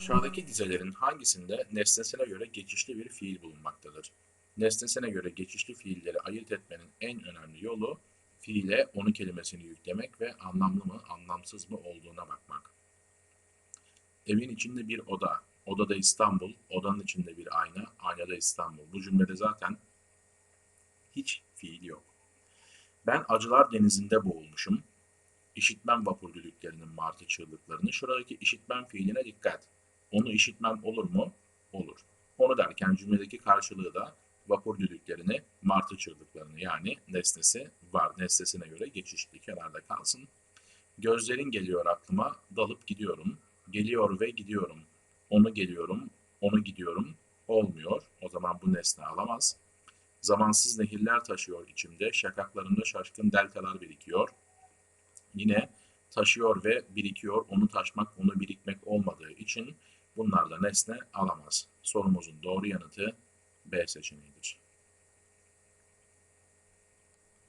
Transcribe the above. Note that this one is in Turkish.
Aşağıdaki dizelerin hangisinde nesnesine göre geçişli bir fiil bulunmaktadır? Nesnesine göre geçişli fiilleri ayırt etmenin en önemli yolu fiile onu kelimesini yüklemek ve anlamlı mı anlamsız mı olduğuna bakmak. Evin içinde bir oda, odada İstanbul, odanın içinde bir ayna, aynada İstanbul. Bu cümlede zaten hiç fiil yok. Ben acılar denizinde boğulmuşum. İşitmem vapur düdüklerinin martı çığlıklarını. Şuradaki işitmem fiiline dikkat. Onu işitmem olur mu? Olur. Onu derken cümledeki karşılığı da vapur düdüklerini, martı çığlıklarını yani nesnesi var. Nesnesine göre geçişli kenarda kalsın. Gözlerin geliyor aklıma, dalıp gidiyorum. Geliyor ve gidiyorum. Onu geliyorum, onu gidiyorum. Olmuyor. O zaman bu nesne alamaz. Zamansız nehirler taşıyor içimde. Şakaklarımda şaşkın deltalar birikiyor. Yine taşıyor ve birikiyor. Onu taşmak, onu birikmek olmadığı için bunlar da nesne alamaz. Sorumuzun doğru yanıtı B seçeneğidir.